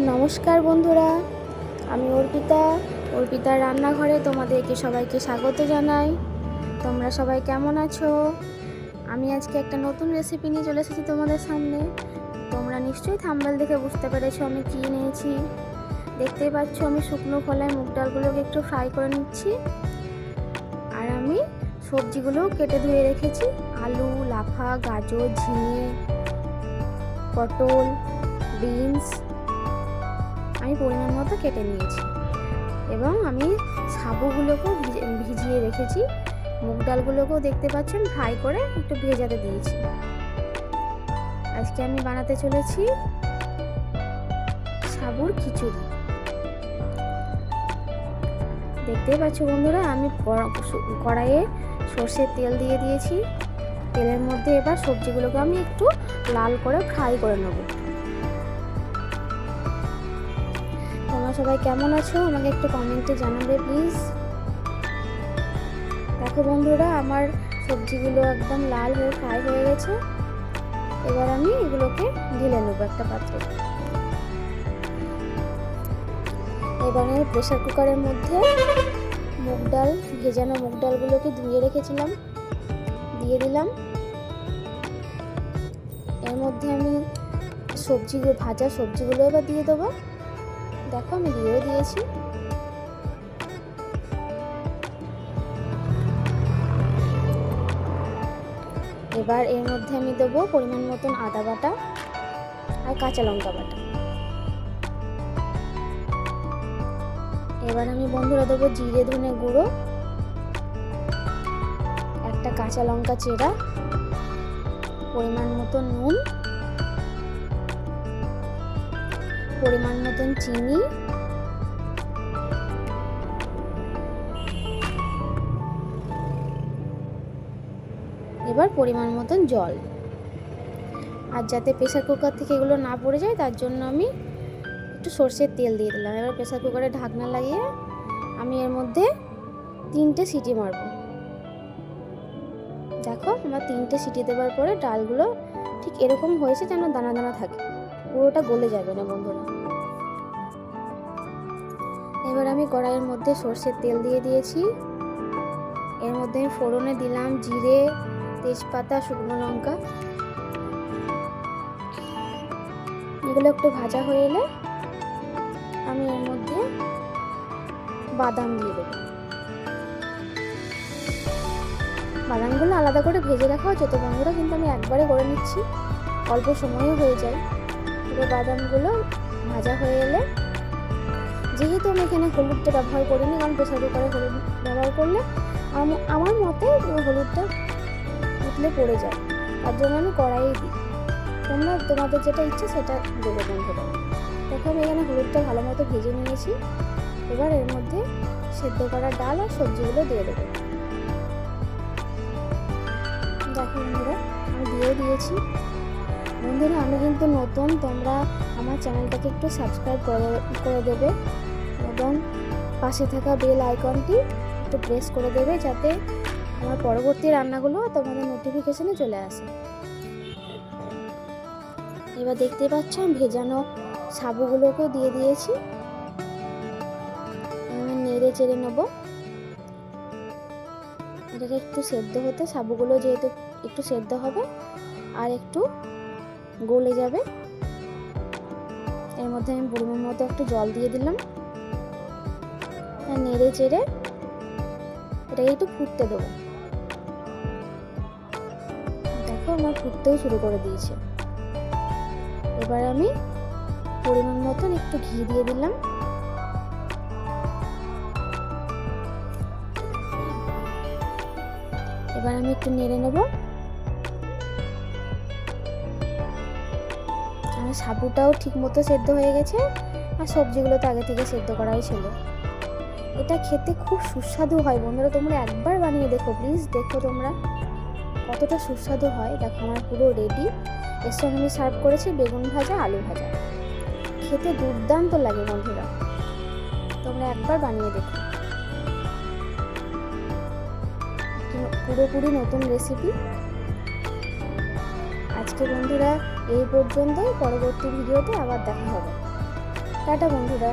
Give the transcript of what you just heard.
নমস্কার বন্ধুরা, আমি অর্পিতা। অর্পিতার রান্নাঘরে তোমাদেরকে সবাইকে স্বাগত জানাই। তোমরা সবাই কেমন আছো? আমি আজকে একটা নতুন রেসিপি নিয়ে চলে এসেছি তোমাদের সামনে। তোমরা নিশ্চয়ই থাম্বেল দেখে বুঝতে পেরেছ আমি কী নিয়েছি দেখতেই পাচ্ছ আমি শুকনো খোলায় মুগ ডালগুলোকে একটু ফ্রাই করে নিচ্ছি। আর আমি সবজিগুলোও কেটে ধুয়ে রেখেছি। আলু, লাফা, গাজর, ঝিঙে, পটল, বিনস আমি পরিমাণ মতো কেটে নিয়েছি। এবং আমি সাবুগুলোকেও ভিজে- ভিজিয়ে রেখেছি। মুগ ডালগুলোকেও দেখতে পাচ্ছেন, ফ্রাই করে একটু ভেজাতে দিয়েছি। আজকে আমি বানাতে চলেছি সাবুর খিচুড়ি। দেখতেই পাচ্ছ বন্ধুরা, আমি কড়া- কড়াইয়ে সর্ষের তেল দিয়ে দিয়েছি। তেলের মধ্যে এবার সবজিগুলোকে আমি একটু লাল করে ফ্রাই করে নেব। তোমরা সবাই কেমন আছো? আমাকে একটু কমেন্টে জানাবে প্লিজ দেখো বন্ধুরা, আমার সবজিগুলো একদম লাল হয়ে ফ্রাই হয়ে গেছে। এবার আমি এগুলোকে ঢেলে নেব একটা পাত্রে। এবার আমি প্রেশার কুকারের মধ্যে মুগ ডাল, ভেজানো মুগ ডালগুলোকে ধুয়ে রেখেছিলাম। দিয়ে দিলাম। এর মধ্যে আমি সবজিগুলো, ভাজা সবজিগুলো এবার দিয়ে দেবো। দেখো, আমি দিয়েও দিয়েছি। এবার এর মধ্যে আমি দেবো পরিমাণ মতন আদা বাটা আর কাঁচা লঙ্কা বাটা। এবার আমি বন্ধুরা দেবো জিরে ধনে গুঁড়ো, একটা কাঁচা লঙ্কা চেরা, পরিমাণ মতন নুন পরিমাণ মতন চিনি। এবার পরিমাণ মতন জল। আর যাতে প্রেসার কুকার থেকে এগুলো না পড়ে যায়, তার জন্য আমি একটু সর্ষের তেল দিয়ে দিলাম। এবার প্রেসার কুকারে ঢাকনা লাগিয়ে আমি এর মধ্যে তিনটে সিটি মারব। দেখো আমার তিনটে সিটি দেওয়ার পরে ডালগুলো ঠিক এরকম হয়েছে যেন দানা দানা থাকে। পুরোটা গলে যাবে না বন্ধুরা। এবার আমি কড়াইয়ের মধ্যে সর্ষের তেল দিয়ে দিয়েছি। এর মধ্যে আমি ফোড়নে দিলাম জিরে, তেজপাতা, শুকনো লঙ্কা। এগুলো একটু ভাজা হয়ে এলে আমি এর মধ্যে বাদাম দিয়ে দেবো। বাদামগুলো আলাদা করে ভেজে রাখা হচ্ছে তো বন্ধুরা, কিন্তু আমি একবারে করে নিচ্ছি। অল্প সময়ও হয়ে যায়। এবার বাদামগুলো ভাজা হয়ে এলে, যেহেতু আমি এখানে হলুদটা ব্যবহার করিনি, কারণ প্রেসার কুকারে হলুদ ব্যবহার করলে আম- আমার মতে হলুদটা উঠলে পড়ে যায়। তার জন্য আমি কড়াইয়ে দিই। তোমরা, তোমাদের যেটা ইচ্ছে সেটা দেবে বন্ধুরা। দেখো, আমি এখানে হলুদটা ভালো মতো ভেজে নিয়েছি। এবার এর মধ্যে সেদ্ধ করা ডাল আর সবজিগুলো দিয়ে দেবো। দেখো বন্ধুরা, আমি দিয়েও দিয়েছি। বন্ধুরা, আমি কিন্তু নতুন, তোমরা আমার চ্যানেলটাকে একটু সাবস্ক্রাইব করে করে দেবে এবং পাশে থাকা বেল আইকনটি একটু প্রেস করে দেবে যাতে আমার পরবর্তী রান্নাগুলো তোমাদের নোটিফিকেশনে চলে আসে। এবার দেখতে পাচ্ছ ভেজানো সাবুগুলোকেও দিয়ে দিয়েছি। আমি নেড়ে চেড়ে নেব। এটাকে একটু সেদ্ধ হতে, সাবুগুলো যেহেতু একটু সেদ্ধ হবে, আর একটু গলে যাবে। এর মধ্যে আমি পরিমাণ মতো একটু জল দিয়ে দিলাম। নেড়ে চেড়ে এটাকে একটু ফুটতে দেবো। দেখো, আমার ফুটতেও শুরু করে দিয়েছে। এবার আমি পরিমাণ মতন একটু ঘি দিয়ে দিলাম। এবার আমি একটু নেড়ে নেব। সাবুটাও ঠিক মতো সেদ্ধ হয়ে গেছে আর সবজিগুলো তো আগে থেকে সেদ্ধ করাই ছিল। এটা খেতে খুব সুস্বাদু হয় বন্ধুরা, তোমরা একবার বানিয়ে দেখো প্লিজ দেখো তোমরা কতটা সুস্বাদু হয়। দেখো আমার পুরো রেডি এর সঙ্গে আমি সার্ভ করেছি বেগুন ভাজা, আলু ভাজা। খেতে দুর্দান্ত লাগে বন্ধুরা। তোমরা একবার বানিয়ে দেখো। পুরোপুরি নতুন রেসিপি আজকে বন্ধুরা এই পর্যন্তই। পরবর্তী ভিডিওতে আবার দেখা হবে। টাটা বন্ধুরা।